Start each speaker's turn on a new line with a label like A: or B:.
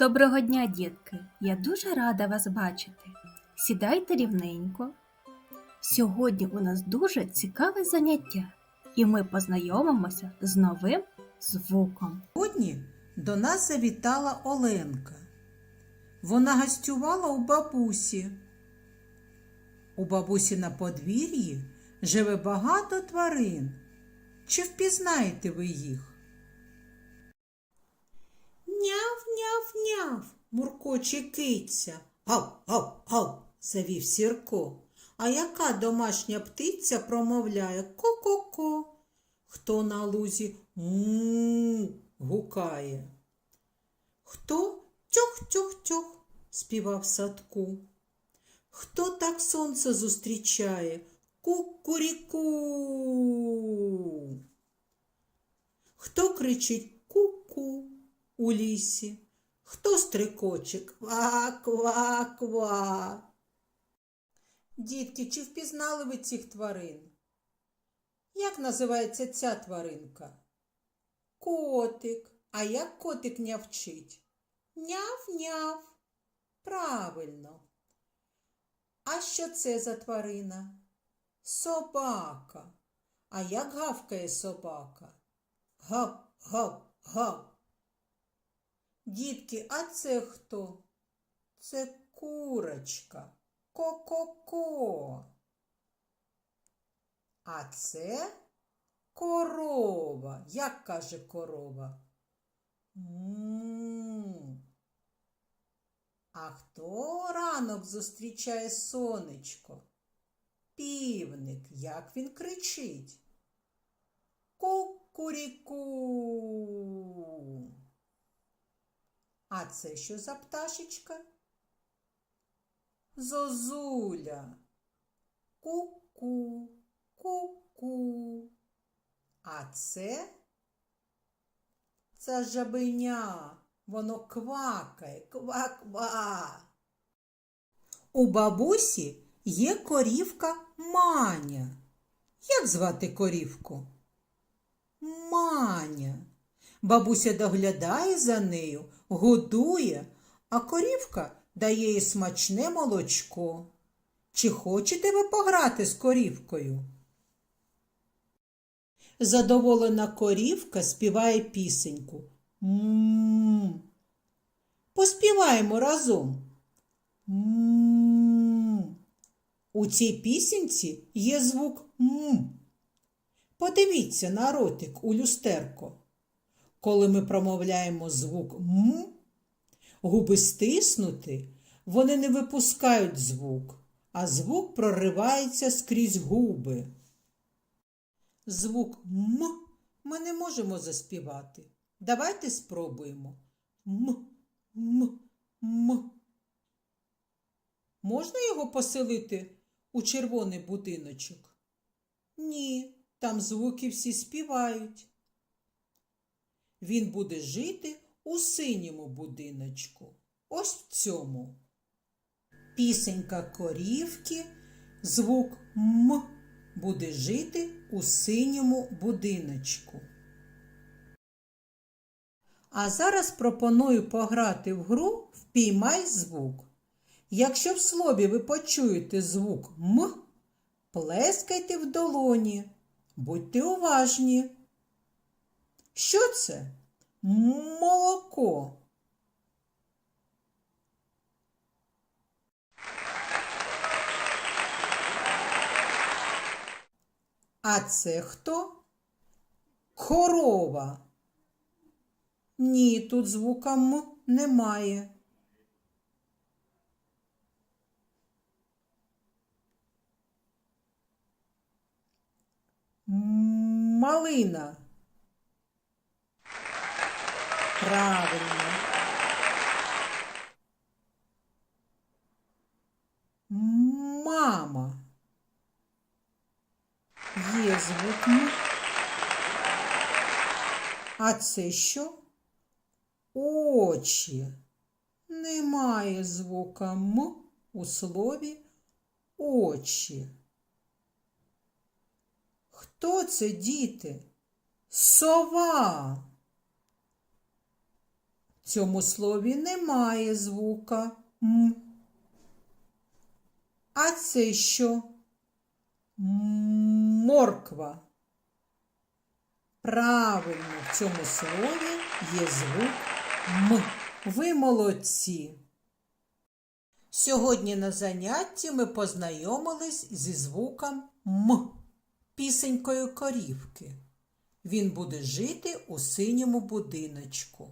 A: Доброго дня, дітки! Я дуже рада вас бачити. Сідайте рівненько. Сьогодні у нас дуже цікаве заняття, і ми познайомимося з новим звуком.
B: Сьогодні до нас завітала Оленка. Вона гостювала у бабусі. У бабусі на подвір'ї живе багато тварин. Чи впізнаєте ви їх? Няв, няв, няв, муркоче киця. Гав, гав, гав, завів сірко. А яка домашня птиця промовляє ко-ко-ко? Хто на лузі му гукає? Хто тьох-тьох-тьох співав садку? Хто так сонце зустрічає? Ку-куріку. Хто кричить у лісі? Хто стрикоче ква-ква-ква? Дітки, чи впізнали ви цих тварин? Як називається ця тваринка? Котик. А як котик нявчить? Няв-няв. Правильно. А що це за тварина? Собака. А як гавкає собака? Гав, гав, гав. Дітки, а це хто? Це курочка. Ко-ко-ко. А це корова. Як каже корова? М. А хто ранок зустрічає сонечко? Півник, як він кричить? Кукуріку. А це що за пташечка? Зозуля. Ку-ку, ку-ку. А це це жабеня. Воно квакає, ква-ква. У бабусі є корівка Маня. Як звати корівку? Маня. Бабуся доглядає за нею, годує, а корівка дає їй смачне молочко. Чи хочете ви пограти з корівкою? Задоволена корівка співає пісеньку. М. Поспіваємо разом. М. У цій пісенці є звук М. Подивіться на ротик у люстерко. Коли ми промовляємо звук М, губи стиснути, вони не випускають звук, а звук проривається скрізь губи. Звук М ми не можемо заспівати. Давайте спробуємо. М, М, М. Можна його поселити у червоний будиночок? Ні, там звуки всі співають. Він буде жити у синьому будиночку. Ось в цьому. Пісенька корівки, звук М буде жити у синьому будиночку. А зараз пропоную пограти в гру Впіймай звук. Якщо в слові ви почуєте звук М, плескайте в долоні. Будьте уважні. Що це? Молоко. А це хто? Корова. Ні, тут звука М немає. Малина. Правильно. Мама. Є звук М. А це що? Очі. Немає звука М у слові очі. Хто це, діти? Сова. Цьому слові немає звука М. А це що? Морква. Правильно, в цьому слові є звук М. Ви молодці. Сьогодні на занятті ми познайомились зі звуком М, пісенькою корівки. Він буде жити у синьому будиночку.